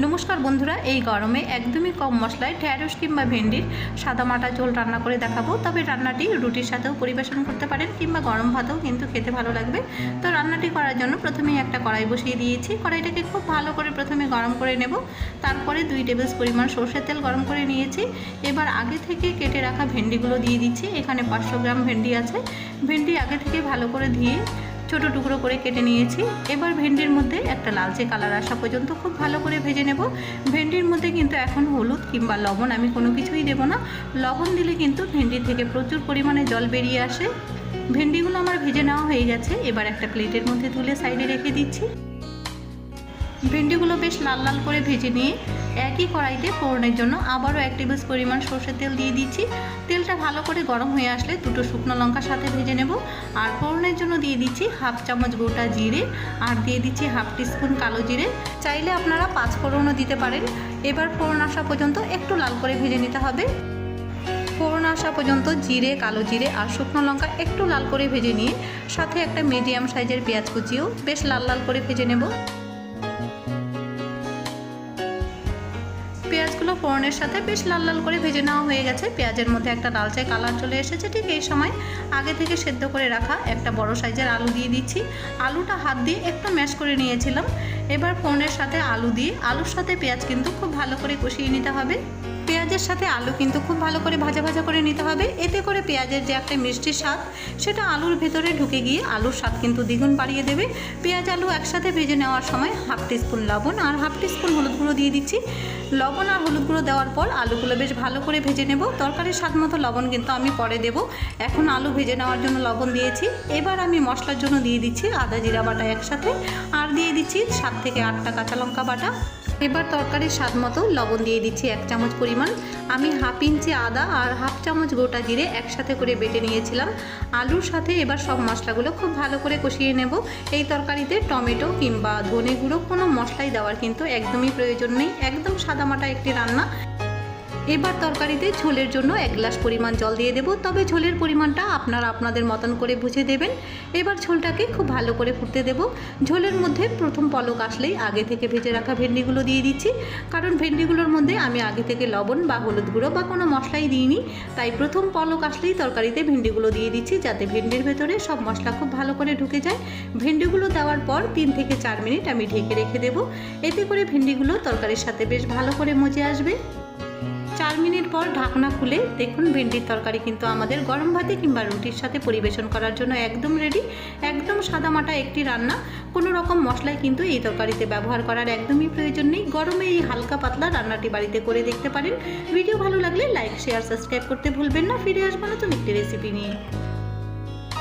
নমস্কার বন্ধুরা, এই গরমে একদমই কম মশলায় ঢ্যাঁড়স কিংবা ভেন্ডির সাদা মাটা ঝোল রান্না করে দেখাবো। তবে রান্নাটি রুটির সাথেও পরিবেশন করতে পারেন কিংবা গরম ভাতেও কিন্তু খেতে ভালো লাগবে। তো রান্নাটি করার জন্য প্রথমেই একটা কড়াই বসিয়ে দিয়েছি। কড়াইটাকে খুব ভালো করে প্রথমে গরম করে নেব। তারপরে দুই টেবিল পরিমাণ সর্ষের তেল গরম করে নিয়েছি। এবার আগে থেকে কেটে রাখা ভেন্ডিগুলো দিয়ে দিচ্ছি। এখানে পাঁচশো গ্রাম ভেন্ডি আছে। ভেন্ডি আগে থেকে ভালো করে ধুয়ে ছোট টুকরো করে কেটে নিয়েছি। এবার ভেন্ডির মধ্যে একটা লালচে কালার আসা পর্যন্ত খুব ভালো করে ভেজে নেব। ভেন্ডির মধ্যে কিন্তু এখন হলুদ কিংবা লবণ আমি কোনো কিছুই দেবো না। লবণ দিলে কিন্তু ভেন্ডি থেকে প্রচুর পরিমাণে জল বেরিয়ে আসে। ভেন্ডিগুলো আমার ভেজে নেওয়া হয়ে গেছে। এবার একটা প্লেটের মধ্যে তুলে সাইডে রেখে দিচ্ছি। ভেন্ডিগুলো বেশ লাল লাল করে ভেজে নিয়ে একই কড়াইতে ফোড়নের জন্য আবারও এক টেবিল পরিমাণ সর্ষের তেল দিয়ে দিচ্ছি। তেলটা ভালো করে গরম হয়ে আসলে দুটো শুকনো লঙ্কার সাথে ভেজে নেব। আর ফোড়নের জন্য দিয়ে দিচ্ছি হাফ চামচ গোটা জিরে আর দিয়ে দিচ্ছি হাফ টিস্পুন কালো জিরে। চাইলে আপনারা পাঁচ ফোড়নও দিতে পারেন। এবার ফোড়ন আসা পর্যন্ত একটু লাল করে ভেজে নিতে হবে। ফোড়ন আসা পর্যন্ত জিরে, কালো জিরে আর শুকনো লঙ্কা একটু লাল করে ভেজে নিয়ে সাথে একটা মিডিয়াম সাইজের পেঁয়াজ কুচিও বেশ লাল লাল করে ভেজে নেব। পেঁয়াজগুলো ফোড়নের সাথে বেশ লাল লাল করে ভেজে নেওয়া হয়ে গেছে। পেঁয়াজের মধ্যে একটা লালচে কালার চলে এসেছে। ঠিক এই সময় আগে থেকে সেদ্ধ করে রাখা একটা বড় সাইজের আলু দিয়ে দিচ্ছি। আলুটা হাত দিয়ে একটু ম্যাশ করে নিয়েছিলাম। এবার ফোড়নের সাথে আলু দিয়ে আলুর সাথে পেঁয়াজ কিন্তু খুব ভালো করে কষিয়ে নিতে হবে। পেঁয়াজের সাথে আলু কিন্তু খুব ভালো করে ভাজা ভাজা করে নিতে হবে। এতে করে পেঁয়াজের যে একটা মিষ্টি স্বাদ, সেটা আলুর ভেতরে ঢুকে গিয়ে আলুর স্বাদ কিন্তু দ্বিগুণ বাড়িয়ে দেবে। পেঁয়াজ আলু একসাথে ভেজে নেওয়ার সময় হাফ টিস্পুন লবণ আর হাফ টিস্পুন হলুদ গুঁড়ো দিয়ে দিচ্ছি। লবণ আর হলুদ গুঁড়ো দেওয়ার পর আলুগুলো বেশ ভালো করে ভেজে নেব। তরকারির স্বাদ মতো লবণ কিন্তু আমি পরে দেব। এখন আলু ভেজে নেওয়ার জন্য লবণ দিয়েছি। এবার আমি মশলার জন্য দিয়ে দিচ্ছি আদা জিরা বাটা একসাথে। আর দিয়ে দিচ্ছি সাত থেকে আটটা কাঁচা লঙ্কা বাটা। এবার তরকারির স্বাদ মতো লবণ দিয়ে দিচ্ছি এক চামচ পরিমাণ। আমি হাফ ইঞ্চি আদা আর হাফ চামচ গোটা জিরে একসাথে করে বেটে নিয়েছিলাম। আলুর সাথে এবার সব মশলাগুলো খুব ভালো করে কষিয়ে নেব। এই তরকারিতে টমেটো কিংবা ধনে গুঁড়ো কোনো মশলাই দেওয়ার কিন্তু একদমই প্রয়োজন নেই। একদম সাদামাটা একটি রান্না। এবার তরকারিতে ঝোলের জন্য এক গ্লাস পরিমাণ জল দিয়ে দেবো। তবে ঝোলের পরিমাণটা আপনারা আপনাদের মতন করে বুঝে দেবেন। এবার ঝোলটাকে খুব ভালো করে ফুটতে দেব। ঝোলের মধ্যে প্রথম পলক আসলেই আগে থেকে ভেজে রাখা ভেন্ডিগুলো দিয়ে দিচ্ছি। কারণ ভেন্ডিগুলোর মধ্যে আমি আগে থেকে লবণ বা হলুদ গুঁড়ো বা কোনো মশলাই দিইনি। তাই প্রথম পলক আসলেই তরকারিতে ভেন্ডিগুলো দিয়ে দিচ্ছি যাতে ভেন্ডির ভেতরে সব মশলা খুব ভালো করে ঢুকে যায়। ভেন্ডিগুলো দেওয়ার পর তিন থেকে চার মিনিট আমি ঢেকে রেখে দেবো। এতে করে ভেন্ডিগুলো তরকারির সাথে বেশ ভালো করে মজে আসবে। চার মিনিট পর ঢাকনা খুলে দেখুন, ভেন্ডির তরকারি কিন্তু আমাদের গরম ভাতে কিংবা রুটির সাথে পরিবেশন করার জন্য একদম রেডি একদম সাদামাটা একটি রান্না। কোনো রকম মশলাই কিন্তু এই তরকারিতে ব্যবহার করার একদমই প্রয়োজন নেই। গরমে এই হালকা পাতলা রান্নাটি বাড়িতে করে দেখতে পারেন। ভিডিও ভালো লাগলে লাইক শেয়ার সাবস্ক্রাইব করতে ভুলবেন না। ফিরে আসব নতুন একটি রেসিপি নিয়ে।